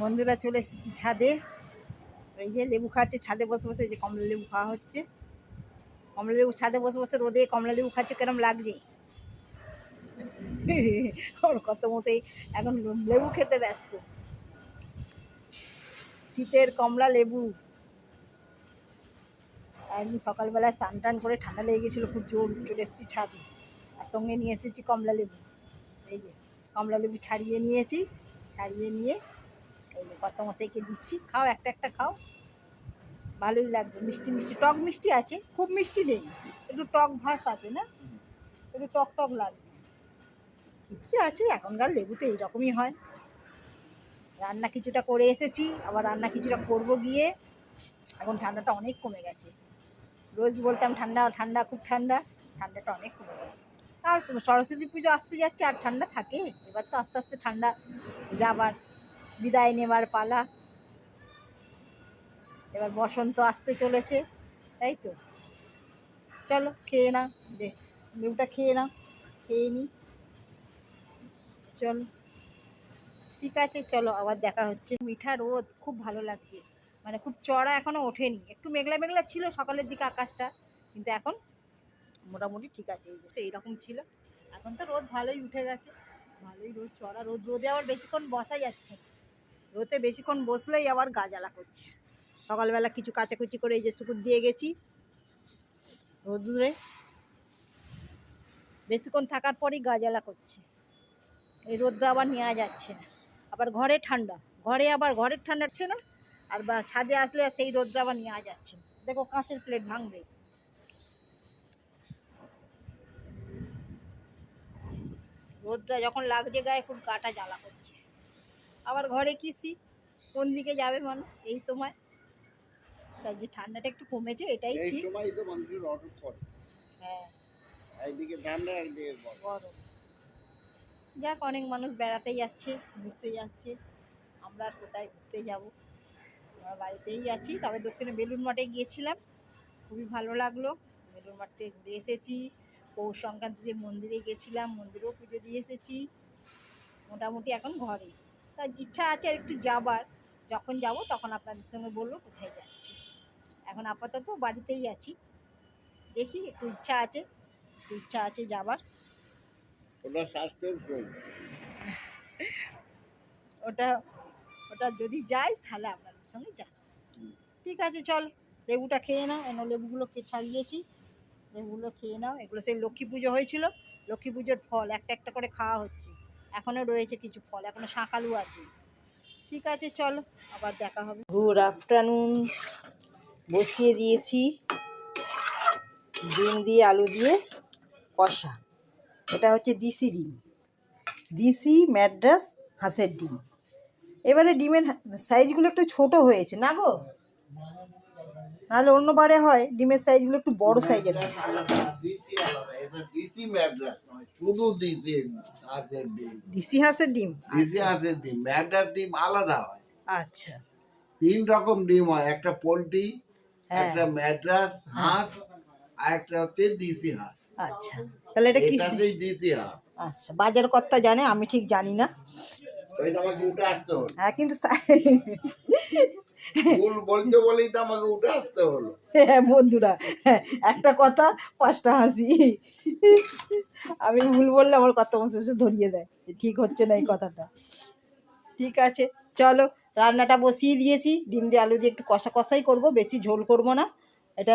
বন্ধুরা চলে এসেছি ছাদে। এই যে লেবু খাচ্ছে, ছাদে বসে বসে যে কমলা লেবু খাওয়া হচ্ছে। কমলা লেবু ছাদে বসে বসে রোদে কমলা লেবু খাচ্ছে, কেরম লাগছে? ওর কত মশাই, এখন লেবু খেতে ব্যস্ত। শীতের কমলা লেবু। একদিন সকালবেলায় স্নান টান করে ঠান্ডা লেগে গেছিল, খুব জোর, চলে এসেছি ছাদে। আর সঙ্গে নিয়ে এসেছি কমলা লেবু। এই যে কমলা লেবু ছাড়িয়ে নিয়েছি, ছাড়িয়ে নিয়ে যে কত মশাইকে দিচ্ছি? খাও, একটা একটা খাও। ভালোই লাগবে। মিষ্টি মিষ্টি, টক মিষ্টি আছে, খুব মিষ্টি নেই। একটু টক ভাস আছে না? একটু টক টক লাগছে। ঠিকই আছে, এখনকার লেবু তো এইরকমই হয়। রান্না কিছুটা করে এসেছি, আবার রান্না কিছুটা করব গিয়ে। এখন ঠান্ডাটা অনেক কমে গেছে। রোজ বলতাম, ঠান্ডা ঠান্ডা, খুব ঠান্ডা। ঠান্ডাটা অনেক কমে গেছে। আর সরস্বতী পুজো আসতে যাচ্ছে, আর ঠান্ডা থাকে। এবার তো আস্তে আস্তে ঠান্ডা যাবার বিদায় নেবার পালা। এবার বসন্ত আসতে চলেছে, তাই তো? চলো, খেয়ে নাও, দে, লেবুটা খেয়ে নাও, খেয়ে নি। চলো। ঠিক আছে, চলো, আবার দেখা হচ্ছে। মিঠা রোদ, খুব ভালো লাগছে। মানে খুব চড়া এখনও ওঠেনি। একটু মেঘলা মেঘলা ছিল সকালের দিকে আকাশটা, কিন্তু এখন মোটামুটি ঠিক আছে। এই যে তো এইরকম ছিল। এখন তো রোদ ভালোই উঠে গেছে। ভালোই রোদ, চড়া রোদ। রোদে আবার বেশিক্ষণ বসা যাচ্ছে রোদে বেশিক্ষণ বসলেই আবার গা জ্বালা করছে। সকালবেলা কিছু কাচাকুচি করে এই যে শুকুর দিয়ে গেছি রোদুরে। বেশিক্ষণ থাকার পরই গা জ্বালা করছে। এই রোদ্র আবার নেওয়া যাচ্ছে না। আবার ঘরে ঠান্ডা। ঘরে আবার ঘরের ঠান্ডা না, আর বা ছাদে আসলে আর সেই রোদ্র আবার নেওয়া যাচ্ছে না। দেখো কাঁচের প্লেট ভাঙবে। রোদটা যখন লাগছে গায়ে খুব গাটা জ্বালা করছে। আবার ঘরে কি শীত কোন দিকে যাবে মানুষ? এই সময়। তাই যে ঠান্ডাটা একটু কমেছে এটাই ঠিক। সময় তো মানুষের অসুখ করে হ্যাঁ। একদিকে ঠান্ডা একদিকে গরম। গরম। যাক অনেক মানুষ বেড়াতে যাচ্ছে ঘুরতে যাচ্ছে। আমরা আর কোথায় ঘুরতে যাব? আমরা বাড়িতেই আছি তবে দক্ষিণে বেলুন মঠে গিয়েছিলাম। খুবই ভালো লাগল। বেলুন মঠ থেকে ঘুরে এসেছি। পৌষ সংক্রান্তিতে মন্দিরে গেছিলাম মন্দিরেও পুজো দিয়ে এসেছি। মোটামুটি এখন ঘরে তা ইচ্ছা আছে আর একটু যাবার যখন যাব তখন আপনাদের সঙ্গে বলব কোথায় যাচ্ছি। এখন আপাতত বাড়িতেই আছি। দেখি একটু ইচ্ছা আছে একটু ইচ্ছা আছে যাবার। ওটা ওটা ওটা যদি যাই তাহলে আপনাদের সঙ্গে যাই ঠিক আছে চল। লেবুটা খেয়ে নাও এনো লেবুগুলো কে ছাড়িয়েছি। লেবুগুলো খেয়ে নাও। এগুলো সেই লক্ষ্মী পুজো হয়েছিল। লক্ষ্মী পুজোর ফল একটা একটা করে খাওয়া হচ্ছে। এখনও রয়েছে কিছু ফল এখনও শাঁকালু আছে। ঠিক আছে চলো আবার দেখা হবে। Good afternoon. বসিয়ে দিয়েছি। ডিম দিয়ে আলু দিয়ে কষা। এটা হচ্ছে দিশি ডিম। দিশি ম্যাড্রাস হাঁসের ডিম। এবারে ডিমের সাইজগুলো একটু ছোট হয়েছে না গো? নাহলে অন্য বারে হয় ডিমের সাইজগুলো একটু বড় সাইজের হয়। শুধু দিসি হাঁসের ডিম। দিশি হাঁসের ডিম? দিসি হাঁসের ডিম ম্যাড্রাস ডিম আলাদা হয়। আচ্ছা। তিন রকম ডিম হয় একটা পোলট্রি হ্যাঁ। একটা ম্যাড্রাস হাঁস আর একটা হচ্ছে দিসি হাঁস। আচ্ছা। তাহলে এটা কি দিসি হাঁস। আচ্ছা বাজার কর্তা জানে আমি ঠিক জানি না। ওই তোমাকে উঠে আসতে হলো হ্যাঁ কিন্তু হ্যাঁ বন্ধুরা হ্যাঁ, একটা কথা পাঁচটা হাসি। আমি ভুল বললে আমার কথা শেষে ধরিয়ে দেয়। ঠিক হচ্ছে না এই কথাটা। ঠিক আছে চলো রান্নাটা বসিয়ে দিয়েছি। ডিম দিয়ে আলু দিয়ে একটু কষা কষাই করব বেশি ঝোল করব না। এটা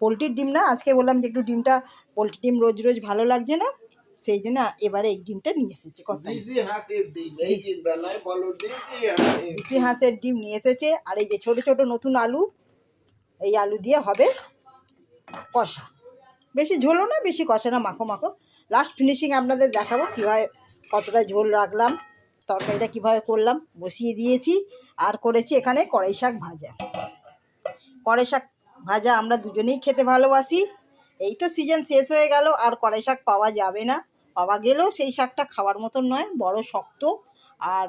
পোলট্রির ডিম না আজকে বললাম যে একটু ডিমটা পোলট্রি ডিম রোজ রোজ ভালো লাগছে না। সেই জন্য এবারে এই ডিমটা নিয়ে এসেছে দেশি হাঁসের ডিম নিয়ে এসেছে আর এই যে ছোট ছোট নতুন আলু এই আলু দিয়ে হবে কষা। বেশি ঝোলও না বেশি কষা না মাখো মাখো। লাস্ট ফিনিশিং আপনাদের দেখাবো কীভাবে কতটা ঝোল রাখলাম তরকারিটা কীভাবে করলাম বসিয়ে দিয়েছি আর করেছি এখানে কড়াই শাক ভাজা। কড়াই শাক ভাজা আমরা দুজনেই খেতে ভালোবাসি। এই তো সিজন শেষ হয়ে গেল, আর কড়াই শাক পাওয়া যাবে না। পাওয়া গেলেও সেই শাকটা খাওয়ার মতন নয়, বড় শক্ত আর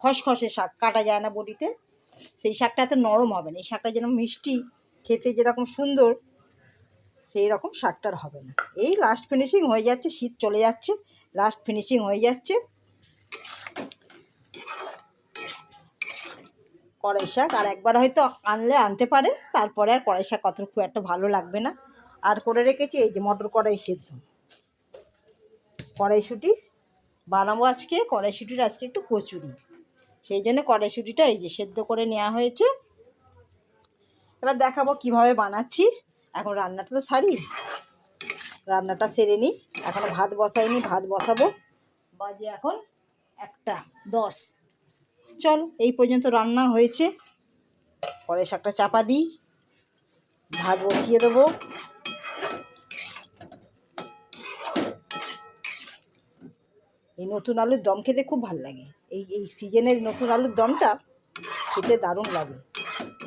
খসখসে শাক, কাটা যায় না বডিতে। সেই শাকটা এত নরম হবে না, এই শাকটা যেন মিষ্টি, খেতে যেরকম সুন্দর, সেই রকম শাকটার হবে না। এই লাস্ট ফিনিশিং হয়ে যাচ্ছে, শীত চলে যাচ্ছে লাস্ট ফিনিশিং হয়ে যাচ্ছে। কড়াই শাক আর একবার হয়তো আনলে, আনতে পারে, তারপরে আর কড়াই শাক অত খুব একটা ভালো লাগবে না। আর করে রেখেছি এই যে মটর কড়াই সেদ্ধ। কড়াইশুঁটি বানাবো আজকে, কড়াইশুঁটির আজকে একটু কচুরি। সেই জন্য কড়াইশুঁটিটা এই যে সেদ্ধ করে নেওয়া হয়েছে। এবার দেখাবো কীভাবে বানাচ্ছি। এখন রান্নাটা তো সারি। রান্নাটা সেরে নিই। এখনও ভাত বসাইনি, ভাত বসাবো। বাজে এখন একটা, দশ। চল, এই পর্যন্ত রান্না হয়েছে। পরে শাকটা চাপা দিই। ভাত বসিয়ে দেবো। এই নতুন আলুর দম খেতে খুব ভালো লাগে। এই এই সিজনের নতুন আলুর দমটা খেতে দারুণ লাগে।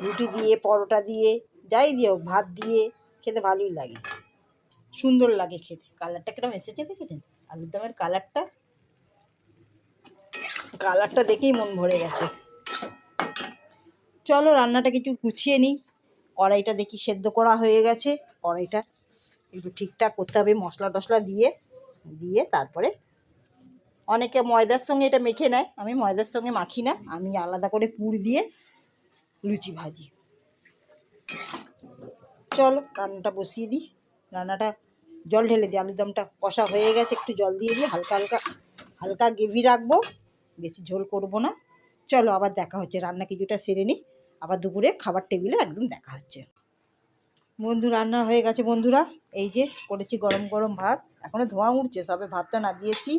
রুটি দিয়ে, পরোটা দিয়ে, যাই দিও ভাত দিয়ে খেতে ভালোই লাগে। সুন্দর লাগে খেতে। কালারটা কিরম এসেছে দেখেছেন? আলুর দমের কালারটা? কালারটা দেখেই মন ভরে গেছে। চলো রান্নাটা কিছু গুছিয়ে নিই। কড়াইটা দেখি সেদ্ধ করা হয়ে গেছে। কড়াইটা একটু ঠিকঠাক করতে হবে মশলা টশলা দিয়ে দিয়ে তারপরে অনেকে ময়দার সঙ্গে এটা মেখে নেয়, আমি ময়দার সঙ্গে মাখি না, আমি আলাদা করে পুর দিয়ে লুচি ভাজি। চলো, রান্নাটা বসিয়ে দিই। রান্নাটা জল ঢেলে দিই আলুর দমটা কষা হয়ে গেছে, একটু জল দিয়ে দিই, হালকা হালকা হালকা গ্রেভি রাখব, বেশি ঝোল করব না। চলো, আবার দেখা হচ্ছে, রান্না কিছুটা সেরে নিই, আবার দুপুরে খাবার টেবিলে একদম দেখা হচ্ছে। বন্ধু, রান্না হয়ে গেছে বন্ধুরা, এই যে করেছি গরম গরম ভাত এখনও ধোঁয়া উঠছে, সবে ভাতটা নামিয়েছি।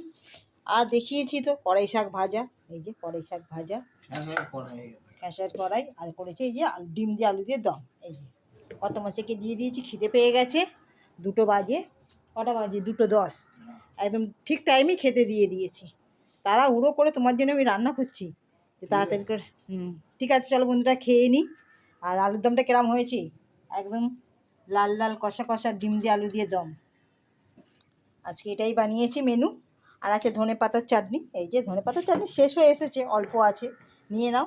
আর দেখিয়েছি তো কড়াই শাক ভাজা এই যে কড়াই শাক ভাজা। কড়াই। ক্যাশার কড়াই আর করেছি এই যে ডিম দিয়ে আলু দিয়ে দম এই যে। কত মাসেকে দিয়ে দিয়েছি খিদে পেয়ে গেছে। দুটো বাজে কটা বাজে? দুটো দশ। একদম ঠিক টাইমই খেতে দিয়ে দিয়েছি। তারা উড়ো করে তোমার জন্য আমি রান্না করছি। যে তাড়াতাড়ি করে হুম। ঠিক আছে চলো বন্ধুরা খেয়ে নিই আর আলুর দমটা কেরাম হয়েছে? একদম লাল লাল কষা কষা ডিম দিয়ে আলু দিয়ে দম। আজকে এটাই বানিয়েছি মেনু। আর আছে ধনে পাতার চাটনি। এই যে ধনে পাতার চাটনি শেষ হয়ে এসেছে, অল্প আছে। নিয়ে নাও।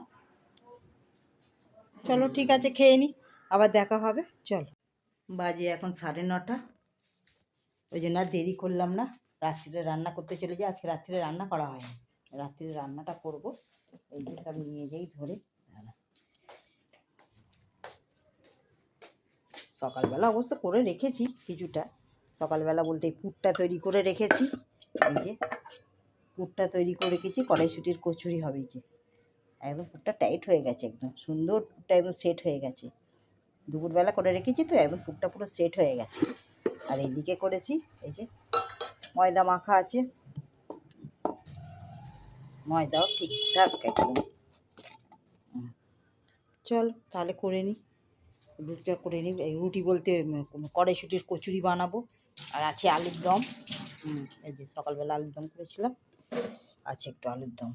চলো, ঠিক আছে, খেয়ে নিই আবার দেখা হবে। চলো। বাজে এখন সাড়ে নটা। ওই জন্য আর দেরি করলাম না। রাত্রিরে রান্না করতে চলে যাই। আজকে রাত্রিরে রান্না করা হয়নি। রাত্রিরে রান্নাটা করব। এই যে সব নিয়ে যাই ধরে। সকালবেলা অবশ্য করে রেখেছি কিছুটা। সকালবেলা বলতে পুরটা তৈরি করে রেখেছি। এই যে পুরটা তৈরি করে রেখেছি, কড়াইশুটির কচুরি হবে যে। একদম পুরটা টাইট হয়ে গেছে একদম, সুন্দর পুরটা একদম সেট হয়ে গেছে। দুপুরবেলা করে রেখেছি তো, একদম পুরটা পুরো সেট হয়ে গেছে। আর এইদিকে করেছি এই যে ময়দা মাখা আছে। ময়দাও ঠিকঠাক একদম। চল তাহলে করে নিই রুটিটা করে নিই রুটি বলতে কড়াইশুটির কচুরি বানাবো। আর আছে আলুর দম। এই যে সকালবেলা আলুর দম করেছিলাম, আছে একটু আলুর দম।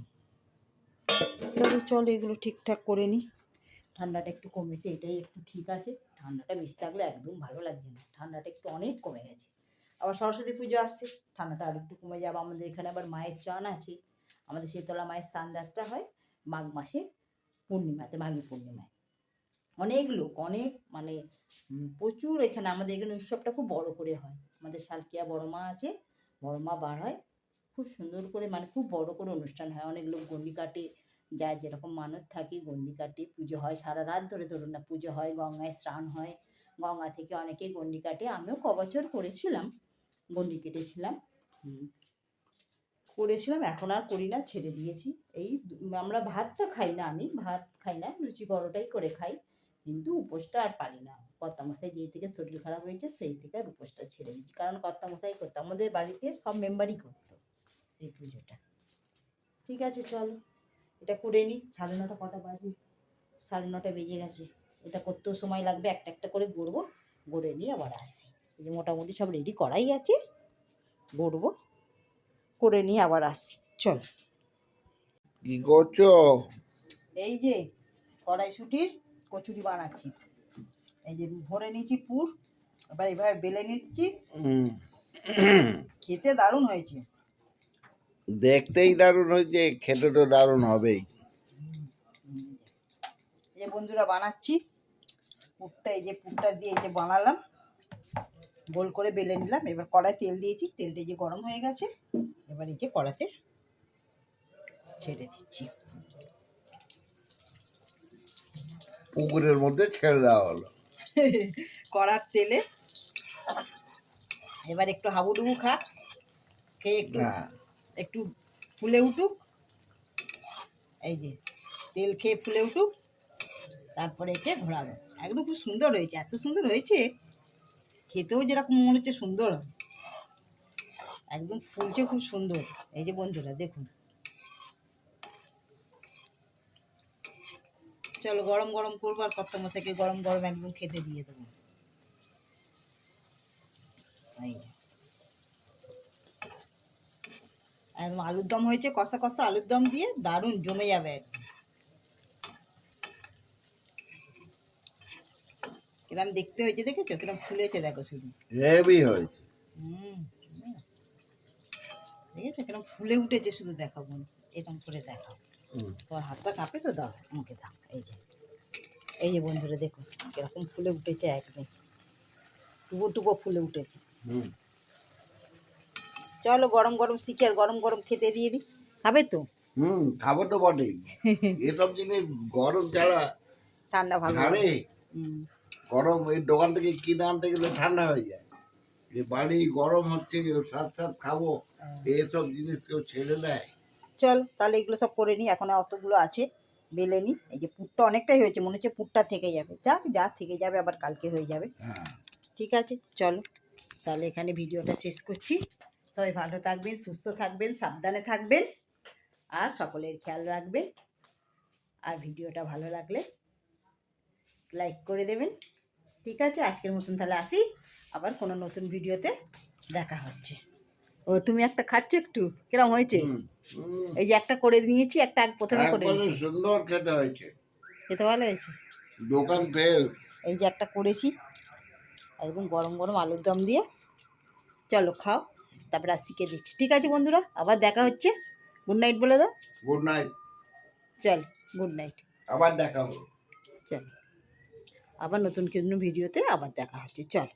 তবে চলো এগুলো ঠিকঠাক করে নিই ঠান্ডাটা একটু কমেছে, এটাই একটু ঠিক আছে। ঠান্ডাটা বেশি থাকলে একদম ভালো লাগছে না। ঠান্ডাটা একটু অনেক কমে গেছে। আবার সরস্বতী পুজো আসছে, ঠান্ডাটা আর একটু কমে যাবে। আমাদের এখানে আবার মায়ের চান আছে। আমাদের শীতলা মায়ের সান্দাসটা হয় মাঘ মাসে পূর্ণিমাতে, মাঘী পূর্ণিমায়। অনেক লোক, অনেক মানে প্রচুর এখানে। আমাদের এখানে উৎসবটা খুব বড় করে হয়। আমাদের শালকিয়া বড় মা আছে বড় মা বার হয়, খুব সুন্দর করে মানে খুব বড় করে অনুষ্ঠান হয়। অনেক লোক গন্ডি কাটে যার যেরকম মানত থাকে গন্ডি কাটে পুজো হয়। সারা রাত ধরে ধরুন না, পুজো হয়, গঙ্গায় স্নান হয়। গঙ্গা থেকে অনেকেই গন্ডি কাটে আমিও ক বছর করেছিলাম গন্ডি কেটেছিলাম করেছিলাম, এখন আর করি না, ছেড়ে দিয়েছি। এই আমরা ভাতটা খাই না আমি, ভাত খাই না, লুচি পরোটাই করে খাই, কিন্তু উপোসটা আর পারি না। কর্তামশাই যেই থেকে শরীর খারাপ হয়েছে সেই থেকে আর উপোসটা ছেড়ে দিচ্ছি কারণ কর্তামশাই করতো আমাদের বাড়িতে সব মেম্বারই করতো এই পুজোটা। ঠিক আছে চলো। এটা করে নিই সাড়ে নটা কটা বাজে সাড়ে নটা বেজে গেছে। এটা করতেও সময় লাগবে একটা একটা করে গড়বো গড়ে নিয়ে আবার আসছি। এই যে মোটামুটি সব রেডি করাই আছে গড়বো করে নিয়ে আবার আসছি। চল। কি করছ? এই যে কড়াইশুটির কচুরি বানাচ্ছি। এই যে ভরে নিয়েছি পুর এবার এভাবে বেলে নিচ্ছি। খেতে দারুণ হয়েছে। দেখতেই দারুণ হয়েছে খেতে তো দারুণ হবেই। এই যে বন্ধুরা বানাচ্ছি পুরটা এই যে পুরটা দিয়ে যে বানালাম। গোল করে বেলে নিলাম এবার কড়াই তেল দিয়েছি তেলটা যে গরম হয়ে গেছে। এবার এই যে কড়াতে ছেড়ে দিচ্ছি। পুকুরের মধ্যে ছেড়ে দেওয়া হলো। কড়ার তেলে এবার একটু হাবুডুবু খা খেয়ে একটু একটু ফুলে উঠুক। এই যে তেল খেয়ে ফুলে উঠুক তারপরে একে ঘোরাবো। একদম খুব সুন্দর হয়েছে এত সুন্দর হয়েছে খেতেও যেরকম মনে হচ্ছে সুন্দর একদম ফুলছে খুব সুন্দর। এই যে বন্ধুরা দেখুন। চলো গরম গরম করব আর কত মশাইকে গরম গরম একদম খেতে দিয়ে দেবো। একদম আলুর দম হয়েছে কষা কষা আলুর দম দিয়ে দারুণ জমে যাবে একদম। কিরম দেখতে হয়েছে দেখেছ? কিরম ফুলেছে দেখো শুধু। হেভি হয়েছে। হুম দেখেছ? কিরম ফুলে উঠেছে শুধু দেখো বোন এরকম করে দেখো হুম। তোমার হাতটা কাঁপে তো দাও। আমাকে দাও এই যে। এই যে বন্ধুরা দেখো কীরকম ফুলে উঠেছে একদম টুকো টুকো ফুলে উঠেছে। চলো গরম গরম শিখে আর গরম গরম খেতে দিয়ে দিই। খাবে তো? হুম খাব তো বটেই এসব জিনিস গরম ছাড়া ঠান্ডা ভালো। হুম। গরম এই দোকান থেকে কিনে আনতে গেলে ঠান্ডা হয়ে যায়। যে বাড়ি গরম হচ্ছে সাথ সাথ খাব। এসব জিনিস কেউ ছেড়ে দেয়। চল তাহলে এগুলো সব করে নিই এখন অতগুলো আছে বেলে নিই। এই যে পুরটা অনেকটাই হয়েছে মনে হচ্ছে পুরটা থেকে যাবে। যাক যা থেকে যাবে আবার কালকে হয়ে যাবে। হ্যাঁ। ঠিক আছে চলো। তাহলে এখানে ভিডিওটা শেষ করছি। সবাই ভালো থাকবেন সুস্থ থাকবেন সাবধানে থাকবেন আর সকলের খেয়াল রাখবেন। আর ভিডিওটা ভালো লাগলে লাইক করে দেবেন। ঠিক আছে আজকের মতন তাহলে আসি। আবার কোনো নতুন ভিডিওতে দেখা হচ্ছে। ও তুমি একটা খাচ্ছ একটু? কিরম হয়েছে। এই যে একটা করে নিয়েছি একটা প্রথমে করে নিয়েছি। সুন্দর খেতে হয়েছে। খেতে ভালো হয়েছে? দোকান ফেল। এই যে একটা করেছি একদম গরম গরম আলুর দম দিয়ে। চলো খাও তারপরে আর শিখে দিচ্ছি। ঠিক আছে বন্ধুরা আবার দেখা হচ্ছে। গুড নাইট বলে দাও। গুড নাইট চল গুড নাইট আবার দেখা হবে। চল। আবার নতুন কোনো ভিডিওতে আবার দেখা হচ্ছে। চল।